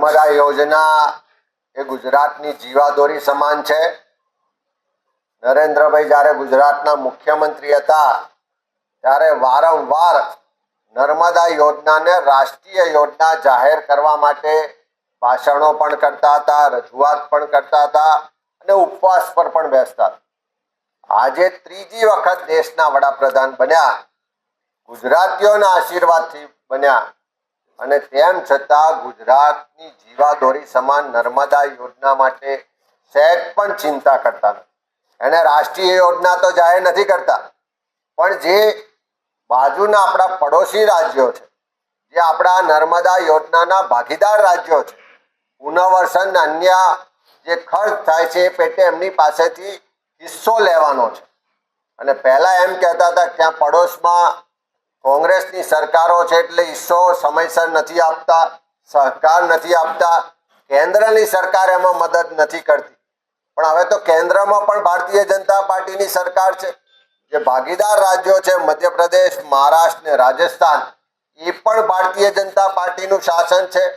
નર્મદા યોજના એ ગુજરાતની જીવાદોરી સમાન છે. નરેન્દ્રભાઈ જ્યારે ગુજરાતના મુખ્યમંત્રી હતા, ત્યારે વારંવાર નર્મદા યોજનાને રાષ્ટ્રીય યોજના જાહેર કરવા માટે ભાષણો પણ કરતા હતા, રજૂઆત પણ કરતા હતા અને ઉપવાસ પર પણ બેસતા આજે ત્રીજી વખત દેશના વડાપ્રધાન બન્યા, ગુજરાતીઓના આશીર્વાદથી બન્યા. અને તેમ છતાં ગુજરાતની જીવાદોરી સમાન નર્મદા યોજના માટે સહેજ પણ ચિંતા કરતા નથી. એને રાષ્ટ્રીય યોજના તો જાહેર નથી કરતા, પણ જે બાજુના આપણા પડોશી રાજ્યો છે, જે આપણા નર્મદા યોજનાના ભાગીદાર રાજ્યો છે પુનઃવર્ષન અન્ય જે ખર્ચ થાય છે એ પેટે એમની પાસેથી હિસ્સો લેવાનો છે. અને પહેલા એમ કહેતા હતા કે ત્યાં પડોશમાં કોંગ્રેસની સરકારો છે એટલે હિસ્સો સમયસર નથી આપતા, સહકાર નથી આપતા. કેન્દ્રની સરકાર એમાં મદદ નથી કરતી. પણ હવે તો કેન્દ્રમાં પણ ભારતીય જનતા પાર્ટીની સરકાર છે. જે ભાગીદાર રાજ્યો છે, મધ્યપ્રદેશ, મહારાષ્ટ્ર ને રાજસ્થાન એ પણ ભારતીય જનતા પાર્ટીનું શાસન છે.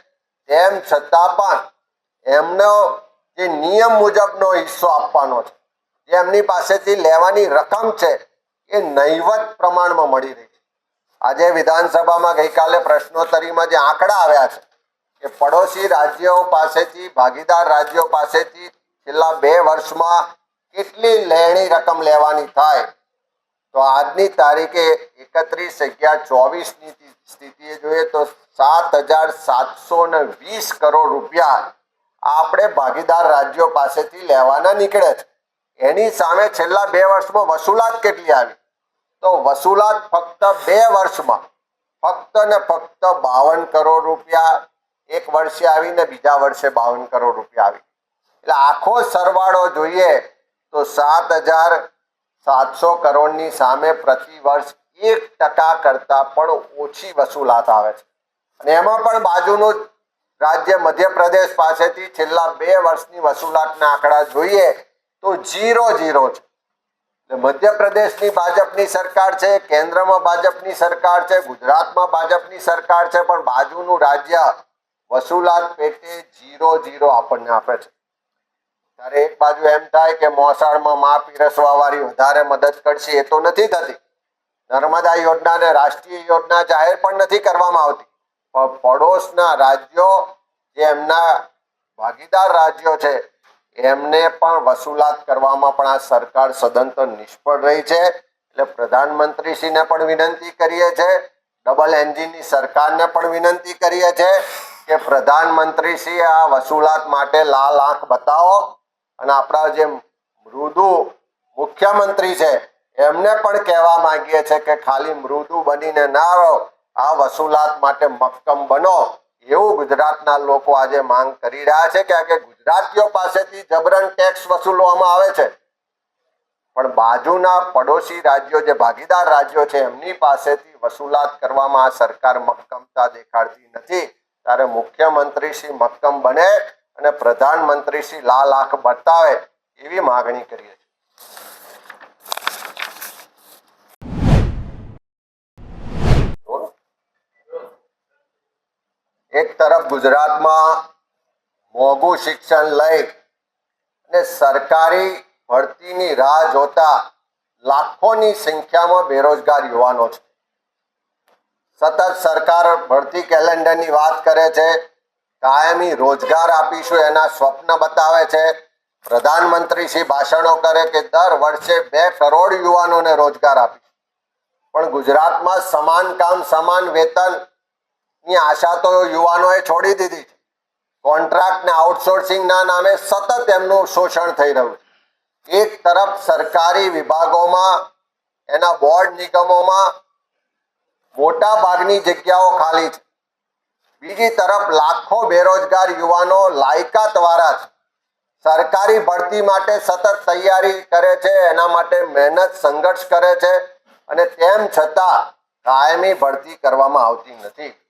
તેમ છતાં પણ એમનો જે નિયમ મુજબનો હિસ્સો આપવાનો છે. જે એમની પાસેથી લેવાની રકમ છે, એ નહીવત પ્રમાણમાં મળી રહી આજે વિધાનસભામાં ગઈકાલે પ્રશ્નોત્તરીમાં જે આંકડા આવ્યા છે, કે પડોશી રાજ્યો પાસેથી, ભાગીદાર રાજ્યો પાસેથી છેલ્લા બે વર્ષમાં કેટલી લેણી રકમ લેવાની થાય? તો આજની તારીખે એકત્રીસ અગિયાર ચોવીસની સ્થિતિએ જોઈએ તો સાત હજાર સાતસો ને વીસ કરોડ રૂપિયા આપણે ભાગીદાર રાજ્યો પાસેથી લેવાના નીકળે છે. એની સામે છેલ્લા બે વર્ષમાં વસૂલાત કેટલી આવી? તો વસૂલાત ફક્ત બે વર્ષમાં. ફક્ત ને ફક્ત બાવન કરોડ રૂપિયા એક વર્ષે આવીને બીજા વર્ષે બાવન કરોડ રૂપિયા આવી. એટલે આખો સરવાળો જોઈએ તો સાત હજાર સાતસો કરોડની સામે પ્રતિ વર્ષ એક ટકા કરતાં પણ ઓછી વસૂલાત આવે છે. અને એમાં પણ બાજુનું રાજ્ય મધ્યપ્રદેશ પાસેથી છેલ્લા બે વર્ષની વસૂલાતના આંકડા જોઈએ તો જીરો જીરો છે. મધ્યપ્રદેશની ભાજપની સરકાર છે, કેન્દ્રમાં ભાજપની સરકાર છે, ગુજરાતમાં ભાજપની સરકાર છે, પણ બાજુનું રાજ્ય વસૂલાત પેટે જીરો જીરો આપણને આપે છે. ત્યારે એક બાજુ એમ થાય કે મોસાળમાં મા પીરસવા વાળી વધારે મદદ કરશે, એ તો નથી થતી. નર્મદા યોજનાને રાષ્ટ્રીય યોજના જાહેર પણ નથી કરવામાં આવતી. પણ પડોશના રાજ્યો જે એમના ભાગીદાર રાજ્યો છે એમને પણ વસૂલાત કરવામાં પણ આ સરકાર સદંતર નિષ્ફળ રહી છે. એટલે પ્રધાનમંત્રીશ્રીને પણ વિનંતી કરીએ છે, ડબલ એન્જિનની સરકારને પણ વિનંતી કરીએ છે કે પ્રધાનમંત્રીશ્રી આ વસૂલાત માટે લાલ આંખ બતાવો. અને આપણા જે મૃદુ મુખ્યમંત્રી છે, એમને પણ કહેવા માંગીએ છે કે ખાલી મૃદુ બનીને ના રહો, આ વસૂલાત માટે મક્કમ બનો. એવું ગુજરાતના લોકો આજે માંગ કરી રહ્યા છે કે કે ગુજરાતીઓ પાસેથી જબરન ટેક્સ વસૂલવામાં આવે છે. પણ બાજુના પડોશી રાજ્યો, જે ભાગીદાર રાજ્યો છે, એમની પાસેથી વસૂલાત કરવામાં સરકાર મક્કમતા દેખાડતી નથી. ત્યારે મુખ્યમંત્રી શ્રી મક્કમ બને અને પ્રધાનમંત્રી શ્રી લાલ આંખ બતાવે એવી માગણી કરીએ છીએ. એક તરફ ગુજરાતમાં મોંઘું શિક્ષણ લઈ અને સરકારી ભરતીની રાહ જોતા લાખોની સંખ્યામાં બેરોજગાર યુવાનો છે. સતત સરકાર ભરતી કેલેન્ડરની વાત કરે છે. કાયમી રોજગાર આપીશું એના સ્વપ્ન બતાવે છે. પ્રધાનમંત્રી શ્રી ભાષણો કરે કે દર વર્ષે બે કરોડ યુવાનોને રોજગાર આપીશું. પણ ગુજરાતમાં સમાન કામ, સમાન વેતન ની આશા તો યુવાનોએ છોડી દીધી છે. કોન્ટ્રાક્ટ ને આઉટસોર્સિંગના નામે સતત એમનું શોષણ થઈ રહ્યું છે. એક તરફ સરકારી વિભાગોમાં, એના બોર્ડ નિગમોમાં મોટા ભાગની જગ્યાઓ ખાલી છે. બીજી તરફ લાખો બેરોજગાર યુવાનો લાયકાત વાળા છે. સરકારી ભરતી માટે સતત તૈયારી કરે છે, એના માટે મહેનત સંઘર્ષ કરે છે અને તેમ છતાં કાયમી ભરતી કરવામાં આવતી નથી.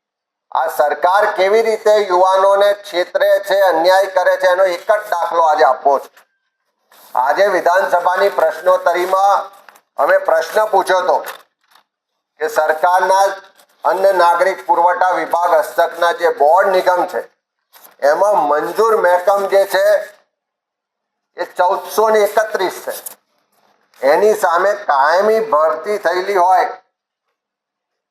આ સરકાર કેવી રીતે યુવાનોને છેતરે છે, અન્યાય કરે છે, એનો એક જ દાખલો આજે આપવો છે. આજે વિધાનસભાની પ્રશ્નોત્તરીમાં અમે પ્રશ્ન પૂછ્યો હતો કે સરકારના અન્ન નાગરિક પુરવઠા વિભાગ હસ્તકના જે બોર્ડ નિગમ છે, એમાં મંજૂર મહેકમ જે છે એ ચૌદસો ને એકત્રીસ છે. એની સામે કાયમી ભરતી થયેલી હોય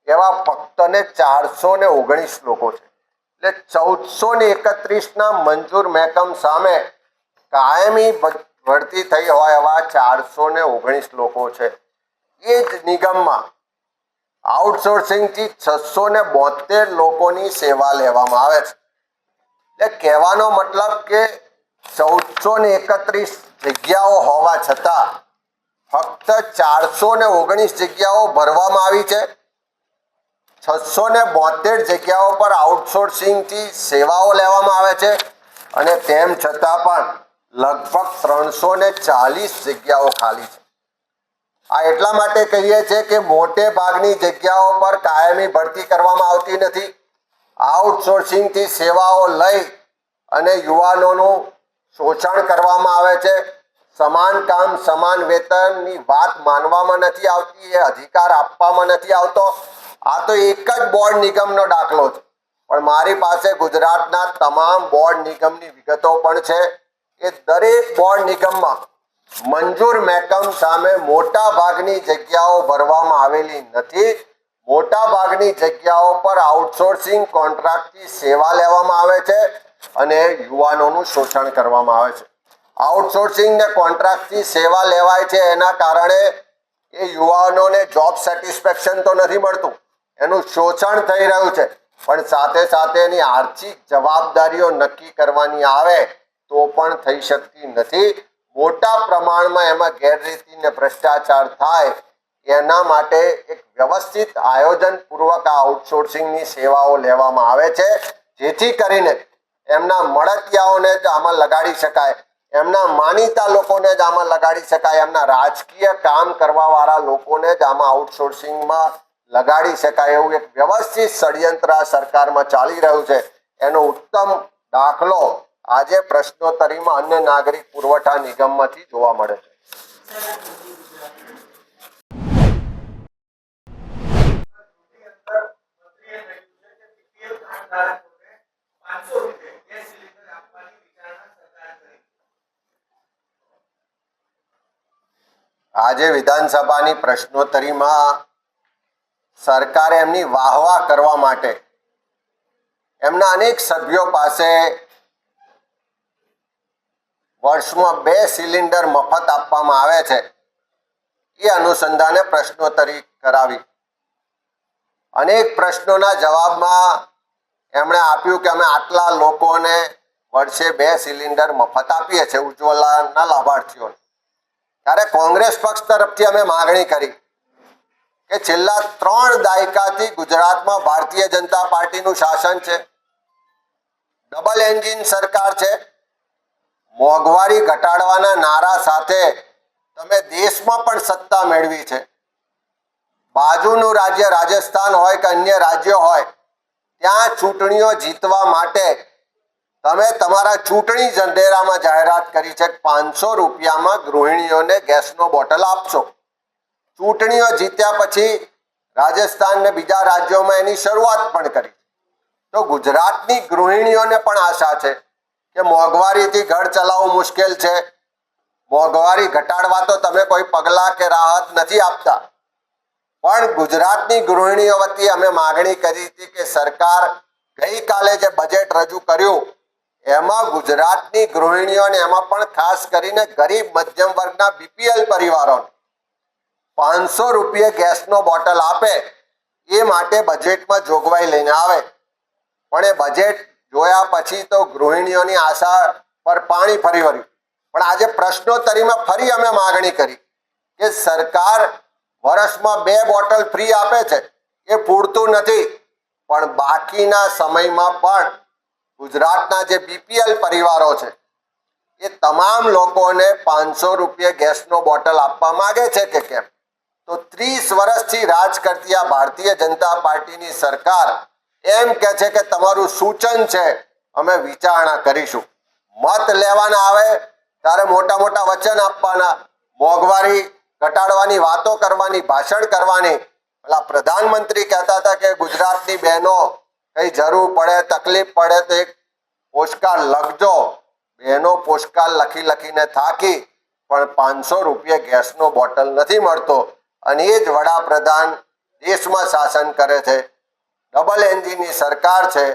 એવા ફક્ત ને ચારસો ને ઓગણીસ લોકો છે. એટલે ચૌદસો ને એકત્રીસ ના મંજૂર મહેકમ સામે કાયમી ભરતી થઈ હોય એવા ચારસો ને ઓગણીસ લોકો છે. એ જ નિગમમાં આઉટસોર્સિંગથી છસો ને બોતેર લોકોની સેવા લેવામાં આવે છે. એટલે કહેવાનો મતલબ કે ચૌદસો ને એકત્રીસ જગ્યાઓ હોવા છતાં ફક્ત ચારસો ને ઓગણીસ જગ્યાઓ ભરવામાં આવી છે. છસો ને બોતેર જગ્યાઓ પર આઉટસોર્સિંગથી સેવાઓ લેવામાં આવે છે અને તેમ છતાં પણ લગભગ ત્રણસો ને ચાલીસ જગ્યાઓ ખાલી છે. આ એટલા માટે કહીએ છીએ કે મોટે ભાગની જગ્યાઓ પર કાયમી ભરતી કરવામાં આવતી નથી. આઉટસોર્સિંગથી સેવાઓ લઈ અને યુવાનોનું શોષણ કરવામાં આવે છે. સમાન કામ, સમાન વેતનની વાત માનવામાં નથી આવતી, એ અધિકાર આપવામાં નથી આવતો. આ તો એક જ બોર્ડ નિગમનો દાખલો છે. પણ મારી પાસે ગુજરાતના તમામ બોર્ડ નિગમની વિગતો પણ છે કે દરેક બોર્ડ નિગમમાં મંજૂર મહેકમ સામે મોટા ભાગની જગ્યાઓ ભરવામાં આવેલી નથી. મોટા ભાગની જગ્યાઓ પર આઉટસોર્સિંગ કોન્ટ્રાક્ટથી સેવા લેવામાં આવે છે અને યુવાનોનું શોષણ કરવામાં આવે છે. આઉટસોર્સિંગ ને કોન્ટ્રાક્ટથી સેવા લેવાય છે એના કારણે એ યુવાનોને જોબ સેટિસ્ફેક્શન તો નથી મળતું. એનું શોષણ થઈ રહ્યું છે. પણ સાથે સાથે એની આર્થિક જવાબદારીઓ નક્કી કરવાની આવે તો પણ થઈ શકતી નથી. મોટા પ્રમાણમાં એમાં ગેરરીતિ ને ભ્રષ્ટાચાર થાય એના માટે એક વ્યવસ્થિત આયોજન પૂર્વક આ આઉટસોર્સિંગની સેવાઓ લેવામાં આવે છે. જેથી કરીને એમના મળતિયાઓને જ આમાં લગાડી શકાય, એમના માનીતા લોકોને જ આમાં લગાડી શકાય, એમના રાજકીય કામ કરવાવાળા લોકોને જ આમાં આઉટસોર્સિંગમાં લગાડી શકાય એવું એક વ્યવસ્થિત ષડયંત્ર આ સરકારમાં ચાલી રહ્યું છે. એનો ઉત્તમ દાખલો આજે પ્રશ્નોત્તરીમાં અન્ય નાગરિક પુરવઠા નિગમમાંથી જોવા મળે છે. આજે વિધાનસભાની પ્રશ્નોત્તરીમાં સરકારે એમની વાહવા કરવા માટે એમના અનેક સભ્યો પાસે વર્ષમાં બે સિલિન્ડર મફત આપવામાં આવે છે. એ અનુસંધાને પ્રશ્નોત્તરી કરાવી. અનેક પ્રશ્નોના જવાબમાં એમણે આપ્યું કે અમે આટલા લોકોને વર્ષે બે સિલિન્ડર મફત આપીએ છીએ ઉજ્જવલાના લાભાર્થીઓને. ત્યારે કોંગ્રેસ પક્ષ તરફથી અમે માગણી કરી. કે છેલ્લા ત્રણ દાયકાથી ગુજરાતમાં ભારતીય જનતા પાર્ટીનું શાસન છે. ડબલ એન્જિન સરકાર છે. મોંઘવારી ઘટાડવાના નારા સાથે તમે દેશમાં પણ સત્તા મેળવી છે. બાજુનું રાજ્ય રાજસ્થાન હોય કે અન્ય રાજ્યો હોય, ત્યાં ચૂંટણીઓ જીતવા માટે તમે તમારા ચૂંટણી જંડેરામાં જાહેરાત કરી છે પાંચસો રૂપિયામાં ગૃહિણીઓને ગેસનો બોટલ આપશો. ચૂંટણીઓ જીત્યા પછી રાજસ્થાન ને બીજા રાજ્યોમાં એની શરૂઆત પણ કરી તો ગુજરાતની ગૃહિણીઓને પણ આશા છે કે મોંઘવારીથી ઘર ચલાવવું મુશ્કેલ છે. મોંઘવારી ઘટાડવા તો તમે કોઈ પગલાં કે રાહત નથી આપતા. પણ ગુજરાતની ગૃહિણીઓ વતી અમે માગણી કરી હતી કે સરકાર ગઈકાલે જે બજેટ રજૂ કર્યું, એમાં ગુજરાતની ગૃહિણીઓને એમાં પણ ખાસ કરીને ગરીબ મધ્યમ વર્ગના બીપીએલ પરિવારોને પાંચસો રૂપિયે ગેસનો બોટલ આપે, એ માટે બજેટમાં જોગવાઈ લઈને આવે. પણ એ બજેટ જોયા પછી તો ગૃહિણીઓની આશા પર પાણી ફરી વળ્યું. પણ આજે પ્રશ્નોત્તરીમાં ફરી અમે માગણી કરી કે સરકાર વર્ષમાં બે બોટલ ફ્રી આપે છે, એ પૂરતું નથી. પણ બાકીના સમયમાં પણ ગુજરાતના જે બીપીએલ પરિવારો છે, એ તમામ લોકોને પાંચસો રૂપિયે ગેસનો બોટલ આપવા માગે છે કે કેમ? તો ત્રીસ વર્ષથી રાજ કરતી આ ભારતીય જનતા પાર્ટીની સરકાર એમ કે છે કે તમારું સૂચન છે, અમે વિચારણા કરીશું. મત લેવાના આવે, ત્યારે મોટા મોટા વચન આપવાના, મોંઘવારી ઘટાડવાની વાતો કરવાની, ભાષણ કરવાની. પેલા પ્રધાનમંત્રી કહેતા હતા કે ગુજરાતની બહેનો, કઈ જરૂર પડે, તકલીફ પડે તો એક પોસ્ટકાર્ડ લખજો. બહેનો પોસ્ટકાર્ડ લખી લખીને થાકી, પણ પાંચસો રૂપિયે ગેસનો બોટલ નથી મળતો. અને એ જ વડાપ્રધાન દેશમાં શાસન કરે છે. ડબલ એન્જિનની સરકાર છે,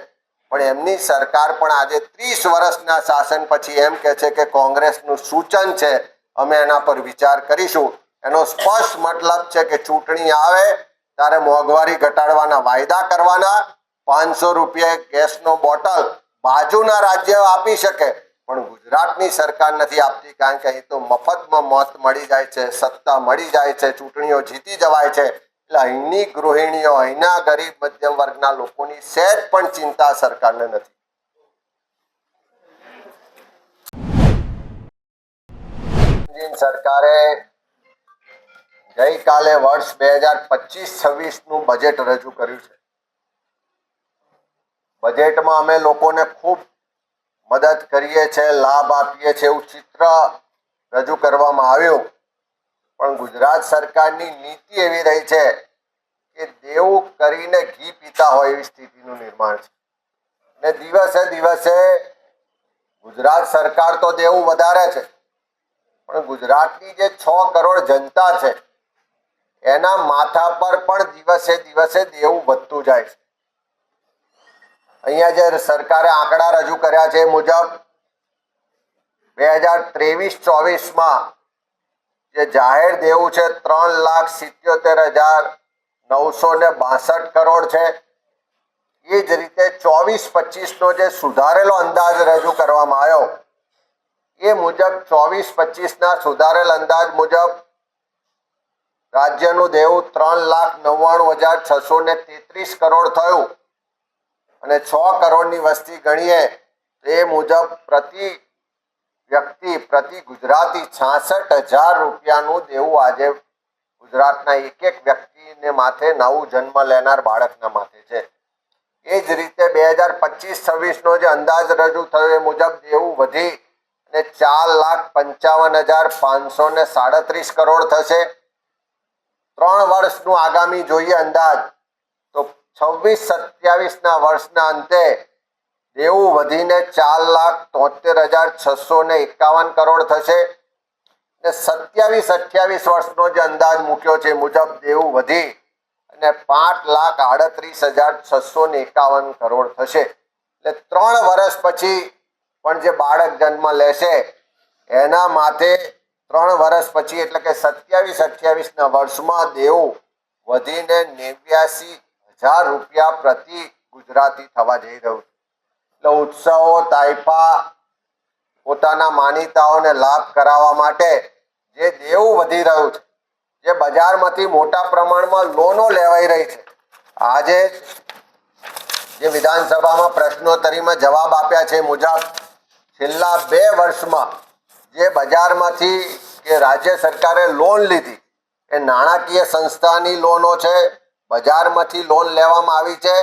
પણ એમની સરકાર પણ આજે ત્રીસ વર્ષના શાસન પછી એમ કે છે કે કોંગ્રેસનું સૂચન છે, અમે એના પર વિચાર કરીશું. એનો સ્પષ્ટ મતલબ છે કે ચૂંટણી આવે, ત્યારે મોંઘવારી ઘટાડવાના વાયદા કરવાના, પાંચસો રૂપિયા ગેસનો બોટલ બાજુના રાજ્ય આપી શકે. પણ ગુજરાતની સરકાર નથી આપતી કારણ કે અહીં તો મફતમાં મત મળી જાય છે, સત્તા મળી જાય છે, ચૂંટણીઓ જીતી જવાય છે. એટલે અહીંની ગૃહિણીઓ, અહીંના ગરીબ મધ્યમ વર્ગના લોકોની સહેજ પણ ચિંતા સરકારને નથી. સરકારે ગઈકાલે વર્ષ બે હજાર પચીસ છવ્વીસનું બજેટ રજૂ કર્યું છે. બજેટમાં અમે લોકોને ખૂબ મદદ કરીએ છીએ લાભ આપીએ છીએ એવું ચિત્ર રજૂ કરવામાં આવ્યું. પણ ગુજરાત સરકારની નીતિ એવી રહી છે કે દેવું કરીને ઘી પીતા હોય એવી સ્થિતિનું નિર્માણ છે. ને દિવસે દિવસે ગુજરાત સરકાર તો દેવું વધારે છે, પણ ગુજરાતની જે છ કરોડ જનતા છે, એના માથા પર પણ દિવસે દિવસે દેવું વધતું જાય છે. અહીંયા જે સરકારે આંકડા રજૂ કર્યા છે મુજબ બે હજાર ત્રેવીસ ચોવીસમાં જે જાહેર દેવું છે ત્રણ લાખ સિત્યોતેર હજાર નવસો ને બાસઠ કરોડ છે. એ જ રીતે ચોવીસ પચીસનો જે સુધારેલો અંદાજ રજૂ કરવામાં આવ્યો એ મુજબ ચોવીસ પચીસના સુધારેલ અંદાજ મુજબ રાજ્યનું દેવું ત્રણ લાખ નવ્વાણું હજાર છસો ને તેત્રીસ કરોડ થયું. અને છ કરોડની વસ્તી ગણીએ, તે મુજબ પ્રતિ વ્યક્તિ, પ્રતિ ગુજરાતી છાસઠ હજાર રૂપિયાનું દેવું આજે ગુજરાતના એક એક વ્યક્તિને માથે નવું જન્મ લેનાર બાળકના માથે છે. એ જ રીતે બે હજાર પચીસ છવ્વીસનો જે અંદાજ રજૂ થયો એ મુજબ દેવું વધી અને ચાર લાખ પંચાવન હજાર પાંચસો ને સાડત્રીસ કરોડ થશે. ત્રણ વર્ષનું આગામી જોઈએ અંદાજ. છવ્વીસ સત્યાવીસના વર્ષના અંતે દેવું વધીને ચાર લાખ તોતેર હજાર છસો ને એકાવન કરોડ થશે. ને સત્યાવીસ અઠ્યાવીસ વર્ષનો જે અંદાજ મૂક્યો છે મુજબ દેવું વધી અને પાંચ લાખ આડત્રીસ હજાર છસો ને એકાવન કરોડ થશે. એટલે ત્રણ વર્ષ પછી પણ જે બાળક જન્મ લેશે, એના માથે ત્રણ વર્ષ પછી એટલે કે સત્યાવીસ અઠ્યાવીસના વર્ષમાં દેવું વધીને નેવ્યાસી હજાર રૂપિયા પ્રતિ ગુજરાતી થવા જઈ રહ્યું છે. એટલે ઉત્સવો, તાઇફા પોતાના માનીતાઓને લાભ કરાવવા માટે જે દેવું વધી રહ્યું છે, જે બજારમાંથી મોટા પ્રમાણમાં લોનો લેવાઈ રહી છે. આજે જે વિધાનસભામાં પ્રશ્નોત્તરીમાં જવાબ આપ્યા છે મુજબ છેલ્લા બે વર્ષમાં જે બજારમાંથી કે રાજ્ય સરકારે લોન લીધી, એ નાણાકીય સંસ્થાની લોનો છે બજારમાંથી લોન લેવામાં આવી છે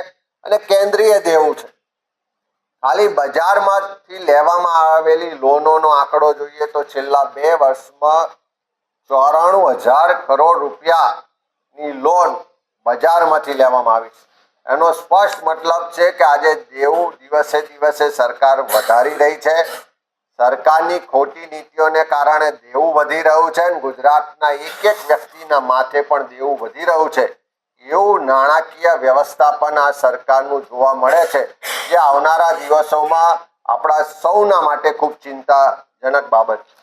અને કેન્દ્રીય દેવું છે. ખાલી બજારમાંથી લેવામાં આવેલી લોનોનો આંકડો જોઈએ તો છેલ્લા બે વર્ષમાં ચોરાણું હજાર કરોડ રૂપિયાની લોન બજારમાંથી લેવામાં આવી છે. એનો સ્પષ્ટ મતલબ છે કે આજે દેવું દિવસે દિવસે સરકાર વધારી રહી છે. સરકારની ખોટી નીતિઓને કારણે દેવું વધી રહ્યું છે ગુજરાતના એક એક વ્યક્તિના માથે પણ દેવું વધી રહ્યું છે. એવું નાણાકીય વ્યવસ્થાપન આ સરકારનું જોવા મળે છે જે આવનારા દિવસોમાં આપણા સૌના માટે ખૂબ ચિંતાજનક બાબત છે.